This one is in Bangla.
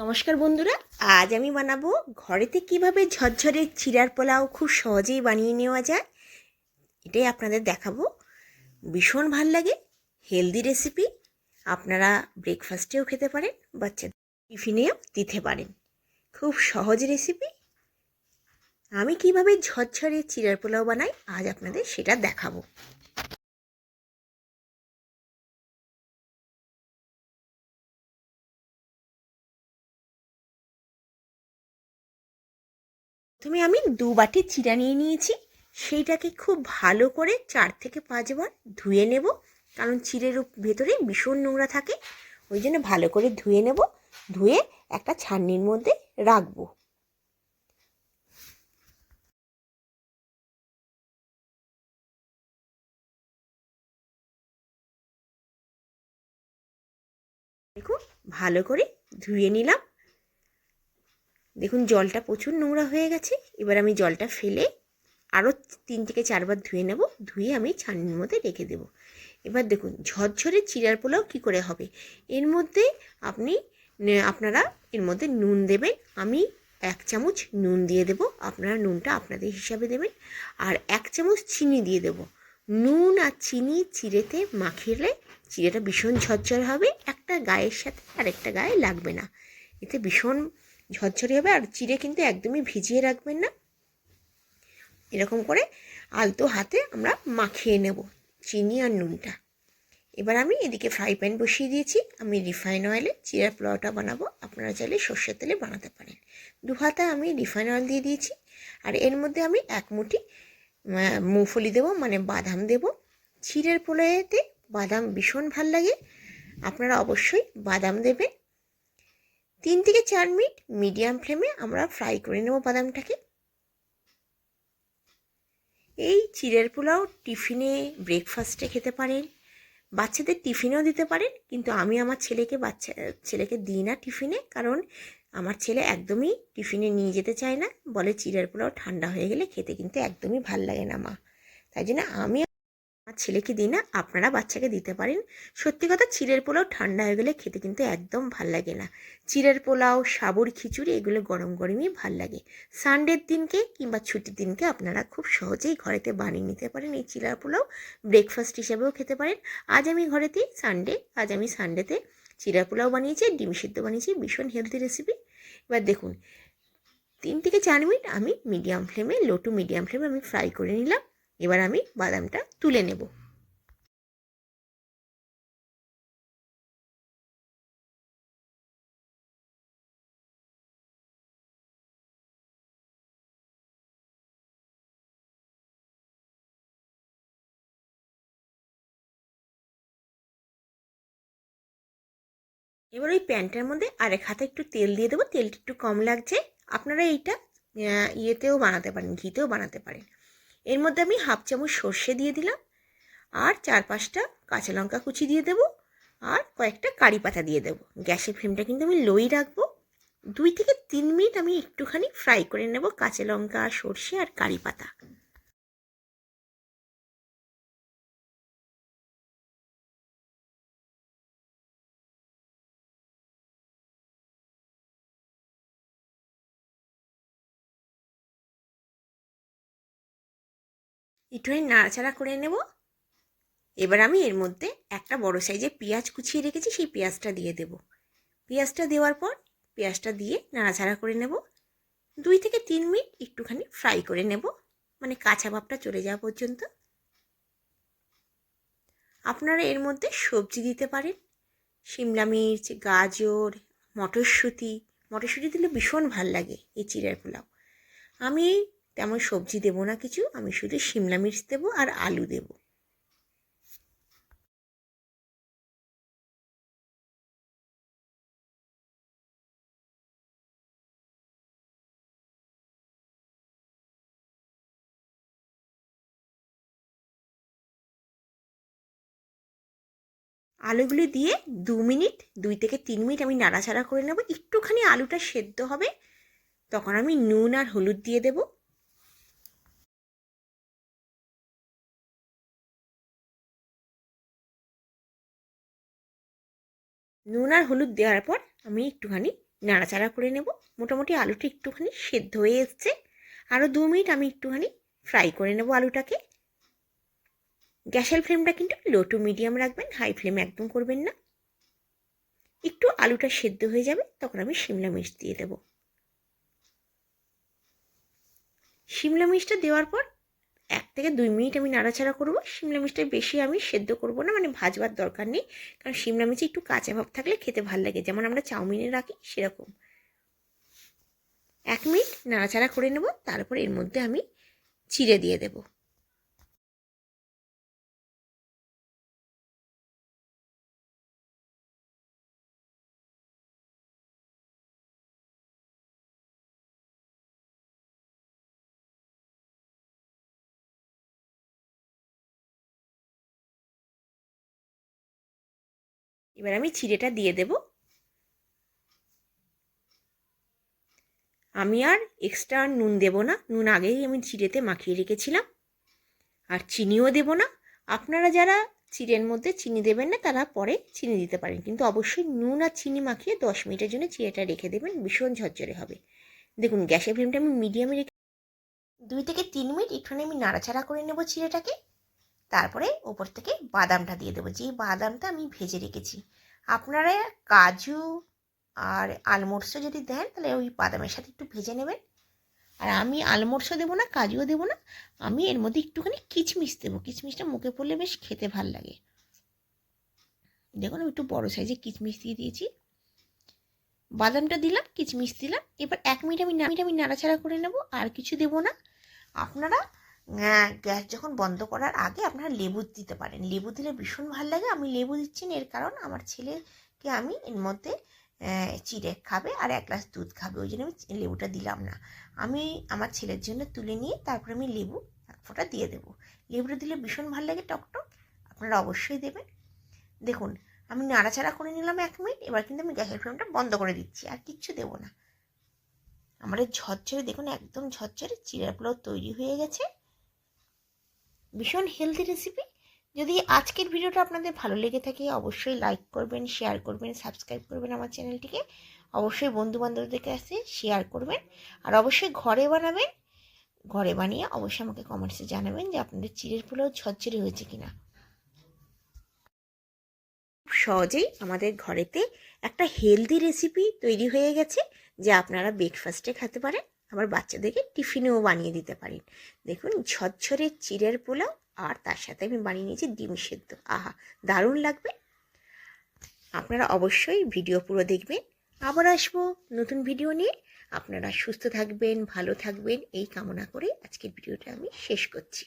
নমস্কার বন্ধুরা, আজ আমি বানাবো ঘরেতে কীভাবে ঝরঝরে চিড়ার পোলাও খুব সহজেই বানিয়ে নেওয়া যায়, এটাই আপনাদের দেখাবো। ভীষণ ভালো লাগে হেলদি রেসিপি আপনারা ব্রেকফাস্টেও খেতে পারেন, বাচ্চাদের টিফিনেও দিতে পারেন। খুব সহজ রেসিপি আমি কীভাবে ঝরঝরে চিড়ার পোলাও বানাই, আজ আপনাদের সেটা দেখাবো। প্রথমে আমি দু বাটি চিড়া নিয়ে নিয়েছি। সেইটাকে খুব ভালো করে চার থেকে পাঁচবার ধুয়ে নেব, কারণ চিড়ের উপ- ভেতরে ভীষণ নোংরা থাকে। ওই জন্য ভালো করে ধুয়ে নেব, ধুয়ে একটা ছান্নির মধ্যে রাখব। দেখুন, ভালো করে ধুয়ে নিলাম। দেখুন, জলটা প্রচুর নোংরা হয়ে গেছে। এবার আমি জলটা ফেলে আরও তিন থেকে চারবার ধুয়ে নেব। ধুয়ে আমি ছাননির মধ্যে রেখে দেব। এবার দেখুন, ঝরঝরে চিড়ার পোলাও কী করে হবে? এর মধ্যে আপনি আপনারা এর মধ্যে নুন দেবেন। আমি এক চামচ নুন দিয়ে দেব। আপনারা নুনটা আপনাদের হিসাবে দেবেন। আর এক চামচ চিনি দিয়ে দেব। নুন আর চিনি চিড়েতে মাখিলে চিড়েটা ভীষণ ঝরঝর হবে। একটা গায়ের সাথে আরেকটা গায়ে লাগবে না। এতে ভীষণ ঝরঝরে হবে আর চিড়ে কিন্তু একদমই ভিজিয়ে রাখবেন না। এরকম করে আলতো হাতে আমরা মাখিয়ে নেব চিনি আর নুনটা। এবার আমি এদিকে ফ্রাই প্যান বসিয়ে দিয়েছি। আমি রিফাইন অয়েলে চিড়ার পোলাওটা বানাবো। আপনারা চাইলে সর্ষের তেলে বানাতে পারেন। দু হাতা আমি রিফাইন অয়েল দিয়ে দিয়েছি। আর এর মধ্যে আমি এক মুঠি আহ, মুগফলি দেবো মানে বাদাম দেব। চিড়ের পোলাওতে বাদাম ভীষণ ভালো লাগে। আপনারা অবশ্যই বাদাম দেবেন। তিন থেকে চার মিনিট মিডিয়াম ফ্লেমে আমরা ফ্রাই করে নেব বাদামটাকে। এই চিড়ের পোলাও টিফিনে ব্রেকফাস্টে খেতে পারেন। বাচ্চাদের টিফিনেও দিতে পারেন, কিন্তু আমি আমার ছেলেকে বাচ্চা, ছেলেকে দিই না টিফিনে কারণ আমার ছেলে একদমই টিফিনে নিয়ে যেতে চায় না। বলে চিড়ের পোলাও ঠান্ডা হয়ে গেলে খেতে কিন্তু একদমই ভালো লাগে না মা। তাই জন্য আমি আমার ছেলেকে দিই না আপনারা বাচ্চাকে দিতে পারেন। সত্যি কথা চিড়ের পোলাও ঠান্ডা হয়ে গেলে খেতে কিন্তু একদম ভালো লাগে না। চিড়ের পোলাও, সাবুর খিচুড়ি এগুলো গরম গরমই ভালো লাগে। সানডের দিনকে কিংবা ছুটির দিনকে আপনারা খুব সহজেই ঘরেতে বানিয়ে নিতে পারেন। এই চিড়ার পোলাও ব্রেকফাস্ট হিসাবেও খেতে পারেন। আজ আমি ঘরেতে সানডে, আজ আমি সানডেতে চিড়া পোলাও বানিয়েছি, ডিম সিদ্ধ বানিয়েছি, ভীষণ হেলদি রেসিপি এবার দেখুন, তিন থেকে চার মিনিট আমি মিডিয়াম ফ্লেমে লো টু মিডিয়াম ফ্লেমে আমি ফ্রাই করে নিলাম। এবার আমি বাদামটা তুলে নেব। এবার ওই প্যানটার মধ্যে আরেক হাতে একটু তেল দিয়ে দেবো। তেলটা একটু কম লাগছে। আপনারা এইটা ইয়েতেও বানাতে পারেন, ঘিতেও বানাতে পারেন। এর মধ্যে আমি হাফ চামচ সর্ষে দিয়ে দিলাম, আর চার পাঁচটা কাঁচা লঙ্কা কুচি দিয়ে দেবো, আর কয়েকটা কারি পাতা দিয়ে দেবো। গ্যাসের ফ্লেমটা কিন্তু আমি লোই রাখব। দুই থেকে তিন মিনিট আমি একটুখানি ফ্রাই করে নেব কাঁচা লঙ্কা, সর্ষে আর কারি পাতা। একটুখানি নাড়াচাড়া করে নেব। এবার আমি এর মধ্যে একটা বড় সাইজের পেঁয়াজ কুচিয়ে রেখেছি, সেই পেঁয়াজটা দিয়ে দেব। পেঁয়াজটা দেওয়ার পর পেঁয়াজটা দিয়ে নাড়াচাড়া করে নেব। দুই থেকে তিন মিনিট একটুখানি ফ্রাই করে নেব মানে কাঁচা ভাবটা চলে যাওয়া পর্যন্ত। আপনারা এর মধ্যে সবজি দিতে পারেন। শিমলা মির্চ, গাজর, মটরশুঁটি। মটরশুঁটি দিলে ভীষণ ভালো লাগে এই চিড়ের পোলাও। আমি তেমন সবজি দেবো না কিছু, আমি শুধু শিমলা মির্চ দেবো আর আলু দেবো। আলুগুলি দিয়ে দু মিনিট, দুই থেকে তিন মিনিট আমি নাড়াচাড়া করে নেব। একটুখানি আলুটা সেদ্ধ হবে, তখন আমি নুন আর হলুদ দিয়ে দেব। নুন আর হলুদ দেওয়ার পর আমি একটুখানি নাড়াচাড়া করে নেব। মোটামুটি আলুটা একটুখানি সেদ্ধ হয়ে এসছে। আরও দু মিনিট আমি একটুখানি ফ্রাই করে নেব আলুটাকে। গ্যাসের ফ্লেমটা কিন্তু লো টু মিডিয়াম রাখবেন হাই ফ্লেম একদম করবেন না। একটু আলুটা সেদ্ধ হয়ে যাবে, তখন আমি শিমলা মির্চ দিয়ে দেব। শিমলা মির্চটা দেওয়ার পর এক থেকে দুই মিনিট আমি নাড়াচাড়া করব। শিমলা মিচটা বেশি আমি সেদ্ধ করব না মানে ভাজবার দরকার নেই। কারণ শিমলা মির্চে একটু কাঁচা ভাব থাকলে খেতে ভালো লাগে। যেমন আমরা চাউমিনে রাখি সেরকম। এক মিনিট নাড়াচাড়া করে নেব, তারপর এর মধ্যে আমি চিড়ে দিয়ে দেব। এবার আমি চিড়েটা দিয়ে দেব। আমি আর এক্সট্রা নুন দেব না, নুন আগেই আমি চিড়েতে মাখিয়ে রেখেছিলাম। আর চিনিও দেব না। আপনারা যারা চিড়ের মধ্যে চিনি দেবেন না, তারা পরে চিনি দিতে পারেন। কিন্তু অবশ্যই নুন আর চিনি মাখিয়ে দশ মিনিটের জন্য চিড়েটা রেখে দেবেন, ভীষণ ঝরঝরে হবে। দেখুন, গ্যাসের ফ্লেমটা আমি মিডিয়ামে রেখে দুই থেকে তিন মিনিট একটুখানি আমি নাড়াচাড়া করে নেব চিড়েটাকে তারপরে ওপর থেকে বাদামটা দিয়ে দেবো। যেই বাদামটা আমি ভেজে রেখেছি। আপনারা কাজু আর আলমোটসও যদি দেন, তাহলে ওই বাদামের সাথে একটু ভেজে নেবেন। আর আমি আলমোটসও দেবো না, কাজুও দেবো না, আমি এর মধ্যে একটুখানি কিচমিচ দেবো। কিচমিচটা মুখে পড়লে বেশ খেতে ভালো লাগে। দেখুন, আমি একটু বড়ো সাইজে কিচমিচ দিয়ে দিয়েছি। বাদামটা দিলাম, কিচমিচ দিলাম। এবার এক মিনিট আমি আমি নাড়াচাড়া করে নেব, আর কিছু দেবো না। আপনারা গ্যাস যখন বন্ধ করার আগে আপনারা লেবু দিতে পারেন। লেবু দিলে ভীষণ ভালো লাগে। আমি লেবু দিচ্ছি না, এর কারণ আমার ছেলেকে আমি এর মধ্যে চিড়ে খাবে আর এক গ্লাস দুধ খাবে। ওই জন্য আমি লেবুটা দিলাম না। আমি আমার ছেলের জন্য তুলে নিয়ে তারপরে আমি লেবু এক ফোঁটা দিয়ে দেবো। লেবুটা দিলে ভীষণ ভালো লাগে টকটক আপনারা অবশ্যই দেবেন। দেখুন, আমি নাড়াচাড়া করে নিলাম এক মিনিট। এবার কিন্তু আমি গ্যাসের ফ্লেমটা বন্ধ করে দিচ্ছি, আর কিচ্ছু দেবো না। আমাদের ঝরঝরে, দেখুন, একদম ঝরঝরে চিড়ের পোলাও তৈরি হয়ে গেছে। ভীষণ হেলদি রেসিপি যদি আজকের ভিডিওটা আপনাদের ভালো লেগে থাকে, অবশ্যই লাইক করবেন শেয়ার করবেন সাবস্ক্রাইব করবেন আমার চ্যানেলটিকে অবশ্যই বন্ধু বান্ধবদের কাছে শেয়ার করবেন। আর অবশ্যই ঘরে বানাবেন, ঘরে বানিয়ে অবশ্যই আমাকে কমেন্টসে জানাবেন যে আপনাদের চিড়ের পোলাও ঝরঝরে হয়েছে কিনা। সহজেই আমাদের ঘরেতে একটা হেলদি রেসিপি তৈরি হয়ে গেছে, যে আপনারা ব্রেকফাস্টে খেতে পারেন। আবার বাচ্চাদেরকে টিফিনেও বানিয়ে দিতে পারেন। দেখুন, ঝরঝরে চিড়ের পোলাও আর তার সাথে আমি বানিয়ে নিয়েছি ডিম সেদ্ধ। আহা, দারুণ লাগবে। আপনারা অবশ্যই ভিডিও পুরো দেখবেন। আবার আসব নতুন ভিডিও নিয়ে। আপনারা সুস্থ থাকবেন, ভালো থাকবেন, এই কামনা করে আজকের ভিডিওটা আমি শেষ করছি।